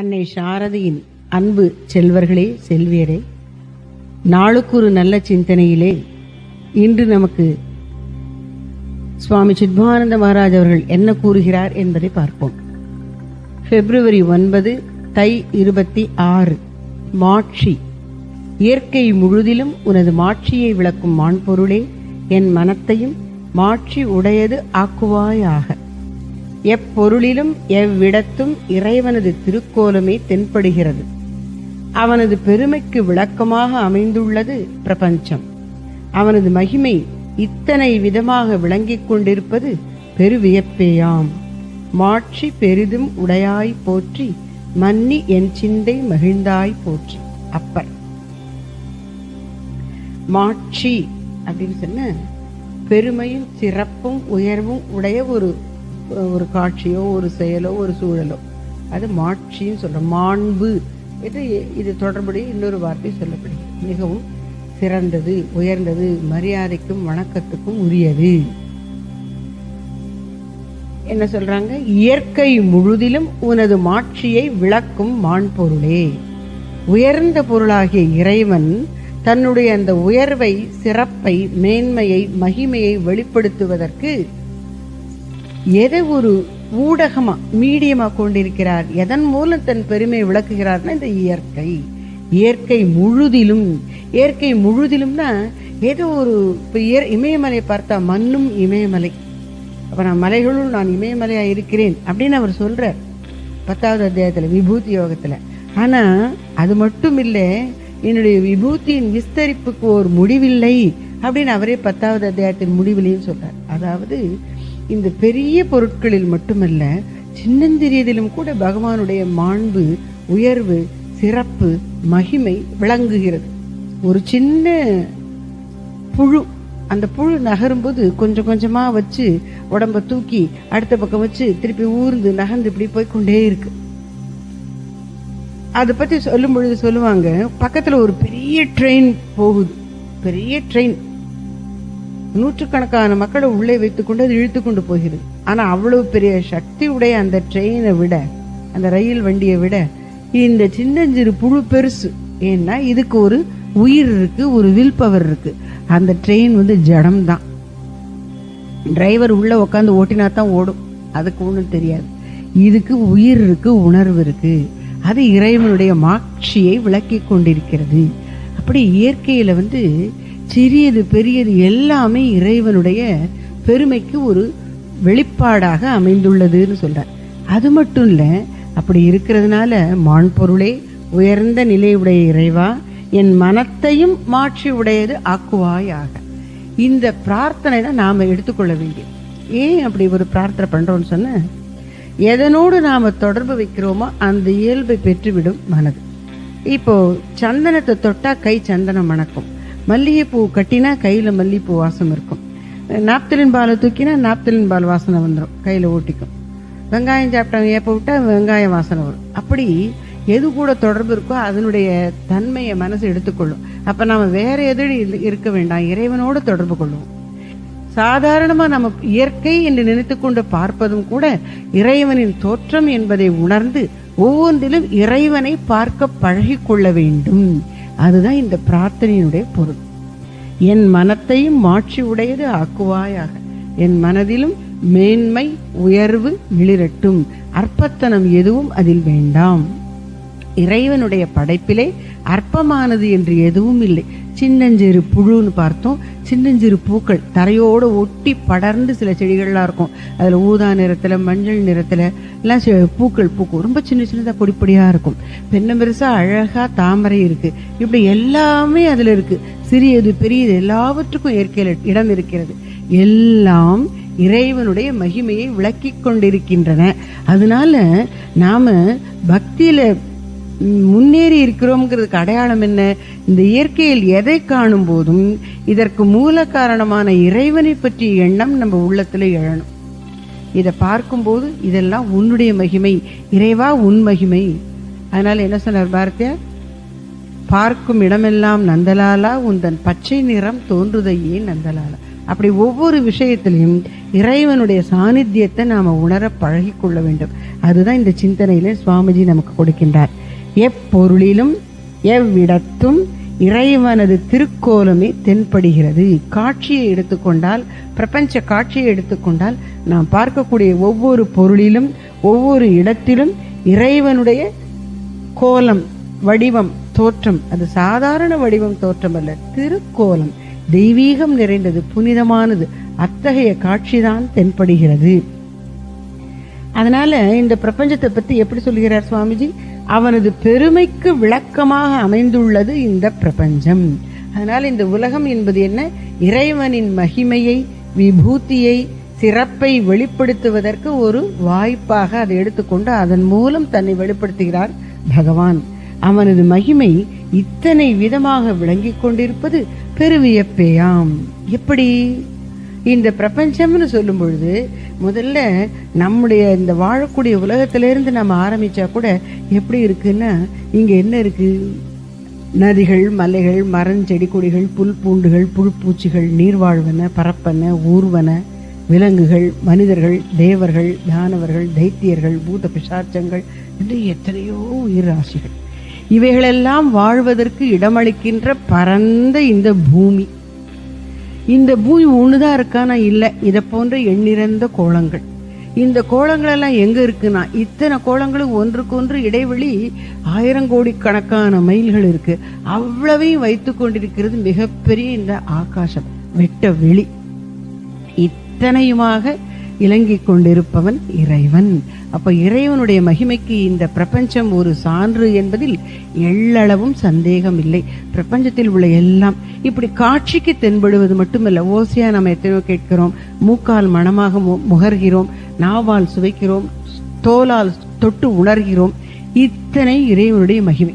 அன்னை சாரதியின் அன்பு செல்வர்களே செல்வியரே நாளுக்கு ஒரு நல்ல சிந்தனையிலே இன்று நமக்கு சுவாமி சித்பானந்த மகாராஜ் அவர்கள் என்ன கூறுகிறார் என்பதை பார்ப்போம். பிப்ரவரி ஒன்பது தை இருபத்தி ஆறு மாட்சி. இயற்கை முழுதிலும் உனது மாட்சியை விளக்கும் மான்பொருளே என் மனத்தையும் மாட்சி உடையது ஆக்குவாயாக. எப்பொருளிலும் எவ்விடத்தும் இறைவனது திருக்கோலமே தென்படுகிறது. அவனது பெருமைக்கு விளக்கமாக அமைந்துள்ளது பிரபஞ்சம். அவனது மகிமை இத்தனை விதமாக விளங்கிக் கொண்டிருப்பது பெருவியப்பேயாம். மாட்சி பெரிதும் உடையாய் போற்றி மன்னி என் சிந்தை மகிழ்ந்தாய் போற்றி. அப்பர். மாட்சி அப்படின்னு சொன்ன பெருமையும் சிறப்பும் உயர்வும் உடைய ஒரு ஒரு காட்சியோ ஒரு செயலோ ஒரு சூழலோ. அது மாட்சின்னு சொல்ற மாண்பு. என்று இது தொடர்புடைய இன்னொரு வார்த்தை சொல்லப்படுகிறது. மிகவும் சிறந்தது உயர்ந்தது மரியாதைக்கும் வணக்கத்துக்கும் உரியது. என்ன சொல்றாங்க? இயற்கை முழுதிலும் உனது மாட்சியை விளக்கும் மாண்பொருளே. உயர்ந்த பொருளாகிய இறைவன் தன்னுடைய அந்த உயர்வை சிறப்பை மேன்மையை மகிமையை வெளிப்படுத்துவதற்கு எதை ஒரு ஊடகமா மீடியமா கொண்டிருக்கிறார் எதன் மூலம் தன் பெருமையை விளக்குகிறார்னா இந்த இயற்கை. இயற்கை முழுதிலும் இயற்கை முழுதிலும்னா ஏதோ ஒரு இப்போ இமயமலை பார்த்தா மண்ணும் இமயமலை. அப்போ நான் மலைகளும் நான் இமயமலையாக இருக்கிறேன் அப்படின்னு அவர் சொல்கிறார் பத்தாவது அத்தியாயத்தில் விபூதி யோகத்தில். ஆனால் அது மட்டும் இல்லை என்னுடைய விபூதியின் விஸ்தரிப்புக்கு ஒரு முடிவில்லை அப்படின்னு அவரே பத்தாவது அத்தியாயத்தின் முடிவிலையும் சொல்கிறார் அதாவது இந்த பெரிய பொருட்களில் மட்டுமல்ல சின்னந்திரியதிலும் கூட பகவானுடைய மாண்பு உயர்வு சிறப்பு மகிமை விளங்குகிறது. ஒரு சின்ன புழு அந்த புழு நகரும்போது கொஞ்சம் கொஞ்சமாக வச்சு உடம்ப தூக்கி அடுத்த பக்கம் வச்சு திருப்பி ஊர்ந்து நகர்ந்து இப்படி போய் கொண்டே இருக்கு. அதை பற்றி சொல்லும் பொழுது சொல்லுவாங்க பக்கத்தில் ஒரு பெரிய ட்ரெயின் போகுது. பெரிய ட்ரெயின் நூற்றுக்கணக்கான மக்களை உள்ளே வைத்துக்கொண்டு அது இழுத்து கொண்டு போகிறது. ஆனா அவ்வளவு பெரிய சக்தி உடைய அந்த ட்ரெயினை விட அந்த ரயில் வண்டியை விட இந்த சின்னஞ்சிறு புழு பெருசு. ஏன்னா இதுக்கு ஒரு உயிர் இருக்கு ஒரு வில் பவர் இருக்கு. அந்த ட்ரெயின் வந்து ஜடம் தான் டிரைவர் உள்ள உட்காந்து ஓட்டினா தான் ஓடும். அதுக்கு ஒன்றும் தெரியாது. இதுக்கு உயிர் இருக்கு உணர்வு இருக்கு. அது இறைவனுடைய மாட்சியை விளக்கி கொண்டிருக்கிறது. அப்படி இயற்கையில வந்து சிறியது பெரியது எல்லாமே இறைவனுடைய பெருமைக்கு ஒரு வெளிப்பாடாக அமைந்துள்ளதுன்னு சொல்கிறார் அது மட்டும் இல்லை அப்படி இருக்கிறதுனால மாண்பொருளே உயர்ந்த நிலையுடைய இறைவா என் மனத்தையும் மாற்றி உடையது ஆக்குவாயாக. இந்த பிரார்த்தனை தான் நாம் எடுத்துக்கொள்ள வேண்டியது. ஏன் அப்படி ஒரு பிரார்த்தனை பண்ணுறோன்னு சொன்ன எதனோடு நாம் தொடர்பு வைக்கிறோமோ அந்த இயல்பை பெற்றுவிடும் மனது. இப்போ சந்தனத்தை தொட்டால் கை சந்தனம் மணக்கும். மல்லிகைப்பூ கட்டினா கையில் மல்லிகைப்பூ வாசம் இருக்கும். நாப்தலின் பாலை தூக்கினா நாப்தலின் பால் வாசனை வந்துடும் கையில் ஓட்டிக்கும் வெங்காயம் சாப்பிட்டாங்க ஏப்ப விட்டால் வெங்காயம் வாசனை வரும். அப்படி எது கூட தொடர்பு இருக்கோ அதனுடைய தன்மையை மனசு எடுத்துக்கொள்ளும். அப்போ நாம வேற எது இருக்க வேண்டாம் இறைவனோடு தொடர்பு கொள்வோம் சாதாரணமாக நம்ம இயற்கை என்று நினைத்து கொண்டு பார்ப்பதும் கூட இறைவனின் தோற்றம் என்பதை உணர்ந்து ஒவ்வொன்றிலும் இறைவனை பார்க்க பழகி கொள்ள வேண்டும். அதுதான் இந்த பிரார்த்தனையினுடைய பொருள். என் மனத்தையும் மாட்சி உடையது ஆக்குவாயாக. என் மனதிலும் மேன்மை உயர்வு மிளிரட்டும் அற்பத்தனம் எதுவும் அதில் வேண்டாம். இறைவனுடைய படைப்பிலே அற்பமானது என்று எதுவும் இல்லை. சின்னஞ்சிறு புழுன்னு பார்த்தோம். சின்னஞ்சிறு பூக்கள் தரையோடு ஒட்டி படர்ந்து சில செடிகள்லாம் இருக்கும். அதில் ஊதா நிறத்தில் மஞ்சள் நிறத்தில் எல்லாம் பூக்கள் பூக்கும். ரொம்ப சின்ன சின்னதாக பொடி பொடியாக இருக்கும். பெண்ணை பெருசாக அழகாக தாமரை இருக்குது இப்படி எல்லாமே அதில் இருக்குது சிறியது பெரியது எல்லாவற்றுக்கும் இயற்கையில் இடம் இருக்கிறது. எல்லாம் இறைவனுடைய மகிமையை விளக்கி கொண்டிருக்கின்றன. அதனால நாம் பக்தியில் முன்னேறி இருக்கிறோம்ங்கிறதுக்கு அடையாளம் என்ன? இந்த இயற்கையில் எதை காணும் போதும் இதற்கு மூல காரணமான இறைவனை பற்றிய எண்ணம் நம்ம உள்ளத்துல எழணும். இதை பார்க்கும்போது இதெல்லாம் உன்னுடைய மகிமை இறைவா உன் மகிமை. அதனால் என்ன சொன்னார் பாரதியார் பார்க்கும் இடமெல்லாம் நந்தலாலா உந்தன் பச்சை நிறம் தோன்றுதையே நந்தலாலா. அப்படி ஒவ்வொரு விஷயத்திலையும் இறைவனுடைய சாநித்தியத்தை நாம உணர பழகி கொள்ள வேண்டும். அதுதான் இந்த சிந்தனையில சுவாமிஜி நமக்கு கொடுக்கின்றார். எப்பொருளிலும் எவ்விடத்தும் இறைவனது திருக்கோலமே தென்படுகிறது. காட்சியை எடுத்துக்கொண்டால் பிரபஞ்ச காட்சியை எடுத்துக்கொண்டால் நாம் பார்க்கக்கூடிய ஒவ்வொரு பொருளிலும் ஒவ்வொரு இடத்திலும் இறைவனுடைய கோலம் வடிவம் தோற்றம். அது சாதாரண வடிவம் தோற்றம் அல்ல. திருக்கோலம். தெய்வீகம் நிறைந்தது புனிதமானது. அத்தகைய காட்சிதான் தென்படுகிறது. அதனால இந்த பிரபஞ்சத்தை பத்தி எப்படி சொல்கிறார் சுவாமிஜி? அவனது பெருமைக்கு விளக்கமாக அமைந்துள்ளது இந்த பிரபஞ்சம். அதனால் இந்த உலகம் என்பது என்ன? இறைவனின் மகிமையை விபூத்தியை சிறப்பை வெளிப்படுத்துவதற்கு ஒரு வாய்ப்பாக அதை எடுத்துக்கொண்டு அதன் மூலம் தன்னை வெளிப்படுத்துகிறார் பகவான். அவனது மகிமை இத்தனை விதமாக விளங்கிக் கொண்டிருப்பது பெருவியப்பேயாம். எப்படி? இந்த பிரபஞ்சம்னு சொல்லும் பொழுது முதல்ல நம்முடைய இந்த வாழக்கூடிய உலகத்திலேருந்து நம்ம ஆரம்பித்தா கூட எப்படி இருக்குன்னா இங்கே என்ன இருக்குது நதிகள் மலைகள் மரம் செடி கொடிகள் புல் பூண்டுகள் புழுப்பூச்சிகள் நீர்வாழ்வன பரப்பன ஊர்வன விலங்குகள் மனிதர்கள் தேவர்கள் தானவர்கள் தைத்தியர்கள் பூத பிசாச்சங்கள் என்று எத்தனையோ உயிர் ராசிகள் இவைகளெல்லாம் வாழ்வதற்கு இடமளிக்கின்ற பரந்த இந்த பூமி. இந்த பூமி ஒண்ணுதான் இருக்கானா? இல்ல. இதை போன்ற எண்ணிறந்த கோலங்கள். இந்த கோலங்கள் எல்லாம் எங்க இருக்குன்னா இத்தனை கோலங்களும் ஒன்றுக்கு ஒன்று இடைவெளி ஆயிரம் கோடி கணக்கான மைல்கள் இருக்கு. அவ்வளவையும் வைத்து கொண்டிருக்கிறது மிகப்பெரிய இந்த ஆகாசம் வெட்ட வெளி. இத்தனையுமாக இலங்கிக் கொண்டிருப்பவன் இறைவன். அப்ப இறைவனுடைய மகிமைக்கு இந்த பிரபஞ்சம் ஒரு சான்று என்பதில் எள்ளளவும் சந்தேகம் இல்லை. பிரபஞ்சத்தில் உள்ள எல்லாம் இப்படி காட்சிக்கு தென்படுவது மட்டுமல்ல. ஓசையா நம்ம எத்தனையோ கேட்கிறோம். மூக்கால் மனமாக மு- முகர்கிறோம். நாவால் சுவைக்கிறோம். தோலால் தொட்டு உணர்கிறோம். இத்தனை இறைவனுடைய மகிமை.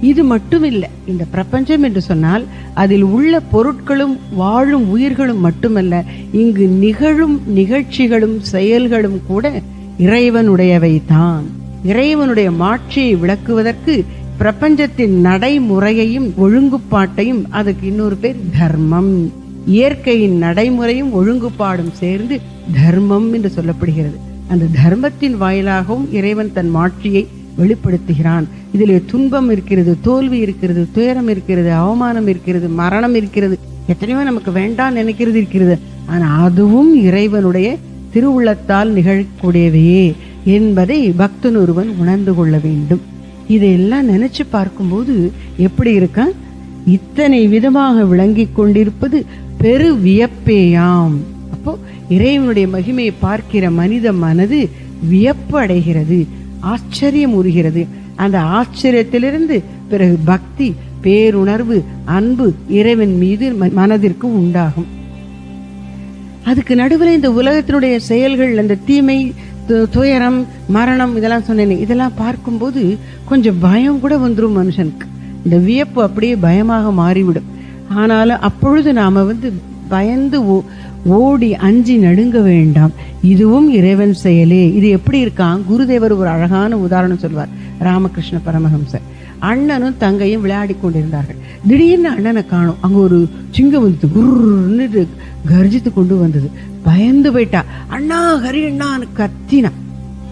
இது மட்டுமில்லை இந்த பிரபஞ்சம் என்று சொன்னால் அதில் உள்ள பொருட்களும் வாழும் உயிர்களும் மட்டுமல்ல இங்கு நிகழும் நிகழ்ச்சிகளும் செயல்களும் கூட இறைவனுடையவை தான் இறைவனுடைய மாட்சியை விளக்குவதற்கு பிரபஞ்சத்தின் நடைமுறையையும் ஒழுங்குப்பாட்டையும் அதுக்கு இன்னொரு பேர் தர்மம். இயற்கையின் நடைமுறையும் ஒழுங்குபாடும் சேர்ந்து தர்மம் என்று சொல்லப்படுகிறது. அந்த தர்மத்தின் வாயிலாகவும் இறைவன் தன் மாட்சியை வெளிப்படுத்துகிறான். இதிலே துன்பம் இருக்கிறது தோல்வி இருக்கிறது துயரம் இருக்கிறது அவமானம் இருக்கிறது மரணம் இருக்கிறது. எத்தனையோ நமக்கு வேண்டாம் நினைக்கிறது இருக்கிறது. ஆனா அதுவும் இறைவனுடைய திருவுள்ளத்தால் நிகழக்கூடியவையே என்பதை பக்தன் ஒருவன் உணர்ந்து கொள்ள வேண்டும். இதையெல்லாம் நினைச்சு பார்க்கும்போது எப்படி இருக்கான்? இத்தனை விதமாக விளங்கிக் கொண்டிருப்பது பெரு வியப்பேயாம். அப்போ இறைவனுடைய மகிமையை பார்க்கிற மனித மனது வியப்பு அடைகிறது ஆச்சரியம் உறுகிறது அந்த ஆச்சரியத்திலிருந்து பிறகு பக்தி பேருணர்வு அன்பு இறைவன் மீது மனதிற்கு உண்டாகும். அதுக்கு நடுவில் இந்த உலகத்தினுடைய செயல்கள் அந்த தீமை துயரம் மரணம் இதெல்லாம் சொன்னேன் இதெல்லாம் பார்க்கும்போது கொஞ்சம் பயம் கூட வந்துரும் மனுஷனுக்கு. இந்த வியப்பு அப்படியே பயமாக மாறிவிடும். ஆனாலும் அப்பொழுது நாம வந்து பயந்து ஓ- ஓடி அஞ்சி நடுங்க வேண்டாம். இதுவும் இறைவன் செயலே. இது எப்படி இருக்கான் குருதேவர் ஒரு அழகான உதாரணம் சொல்வார். ராமகிருஷ்ண பரமஹம்சர். அண்ணனும் தங்கையும் விளையாடி கொண்டிருந்தார்கள். திடீர்னு அண்ணனை காணும். அங்க ஒரு சிங்கம் வந்து குர்ன்னு கர்ஜித்து கொண்டு வந்தது. பயந்து போயிட்டா. அண்ணா ஹரி அண்ணான்னு கத்தினா.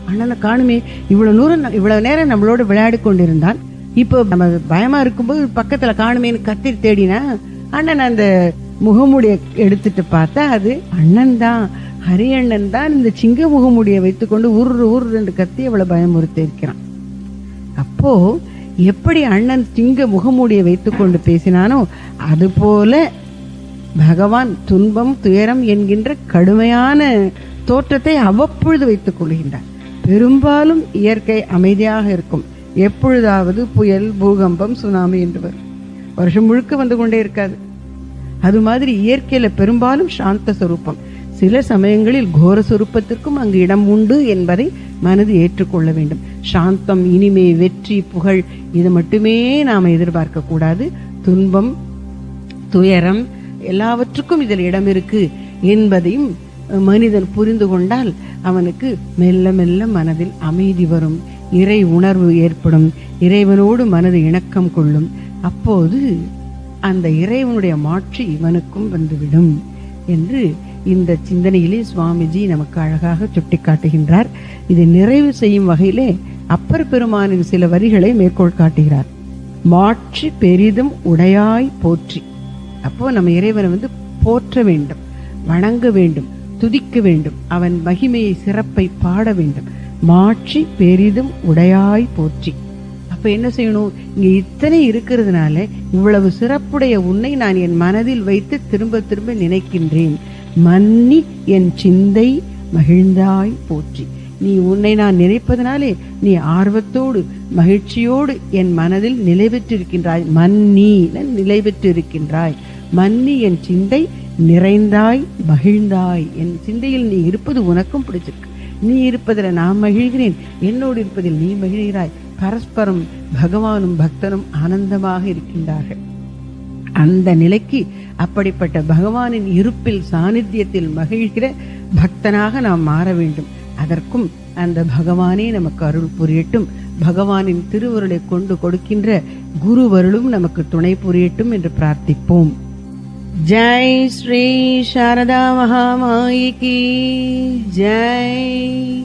அண்ணனை காணுமே இவ்வளவு நூறு இவ்வளவு நேரம் நம்மளோட விளையாடி கொண்டிருந்தான். இப்போ நம்ம பயமா இருக்கும்போது பக்கத்துல காணுமேன்னு கத்தி தேடினா அண்ணன் அந்த முகமூடிய எடுத்துட்டு பார்த்தா அது அண்ணன் தான் ஹரி அண்ணன் தான் இந்த சிங்க முகமூடியை வைத்துக்கொண்டு உரு உரு ரெண்டு கத்தி அவளை பயமுறுத்தி இருக்கிறான். அப்போ எப்படி அண்ணன் சிங்க முகமூடியை வைத்துக்கொண்டு பேசினானோ அதுபோல பகவான் துன்பம் துயரம் என்கின்ற கடுமையான தோற்றத்தை அவ்வப்பொழுது வைத்துக் கொள்கின்றார். பெரும்பாலும் இயற்கை அமைதியாக இருக்கும். எப்பொழுதாவது புயல் பூகம்பம் சுனாமி என்று வரும். வருஷம் முழுக்க வந்து கொண்டே இருக்காது. அது மாதிரி இயற்கையில பெரும்பாலும் சாந்த சுரூபம். சில சமயங்களில் கோர சுரூபத்திற்கும் அங்கு இடம் உண்டு என்பதை மனது ஏற்றுக்கொள்ள வேண்டும். சாந்தம் இனிமை வெற்றி புகழ் இது மட்டுமே நாம் எதிர்பார்க்க கூடாது. துன்பம் துயரம் எல்லாவற்றுக்கும் இதில் இடம் இருக்கு என்பதையும் மனிதன் புரிந்து கொண்டால் அவனுக்கு மெல்ல மெல்ல மனதில் அமைதி வரும். இறை உணர்வு ஏற்படும். இறைவனோடு மனது இணக்கம் கொள்ளும். அப்போது அந்த இறைவனுடைய மாற்று இவனுக்கும் வந்துவிடும் என்று இந்த சிந்தனையிலே சுவாமிஜி நமக்கு அழகாக சுட்டிக்காட்டுகின்றார். இதை நிறைவு செய்யும் வகையிலே அப்பர் பெருமானின் சில வரிகளை மேற்கோள் காட்டுகிறார். மாற்றி பெரிதும் உடையாய் போற்றி. அப்போ நம்ம இறைவனை வந்து போற்ற வேண்டும் வணங்க வேண்டும் துதிக்க வேண்டும் அவன் மகிமையை சிறப்பை பாட வேண்டும். மாற்றி பெரிதும் உடையாய் போற்றி. அப்ப என்ன செய்யணும்? இங்க இத்தனை இருக்கிறதுனால இவ்வளவு சிறப்புடைய உன்னை நான் என் மனதில் வைத்து திரும்ப திரும்ப நினைக்கின்றேன். மன்னி என் சிந்தை மகிழ்ந்தாய் போற்றி. நீ உன்னை நான் நினைப்பதனாலே நீ ஆர்வத்தோடு மகிழ்ச்சியோடு என் மனதில் நிலை பெற்றிருக்கின்றாய் மன்னி நிலை பெற்றிருக்கின்றாய் மன்னி என் சிந்தை நிறைந்தாய் மகிழ்ந்தாய். என் சிந்தையில் நீ இருப்பது உனக்கும் பிடிச்சிருக்கு. நீ இருப்பதில் நான் மகிழ்கிறேன். என்னோடு இருப்பதில் நீ மகிழ்கிறாய். பரஸ்பரம் பகவானும் பக்தனும் ஆனந்தமாக இருக்கின்றார்கள். அந்த நிலைக்கு அப்படிப்பட்ட பகவானின் இருப்பில் சாநித்தியத்தில் மகிழ்கிற பக்தனாக நாம் மாற வேண்டும். அதற்கும் அந்த பகவானே நமக்கு அருள் புரியட்டும். பகவானின் திருவருளை கொண்டு கொடுக்கின்ற குருவருளும் நமக்கு துணை புரியட்டும் என்று பிரார்த்திப்போம். ஜெய் ஸ்ரீ சாரதா மகாமாயி ஜெய்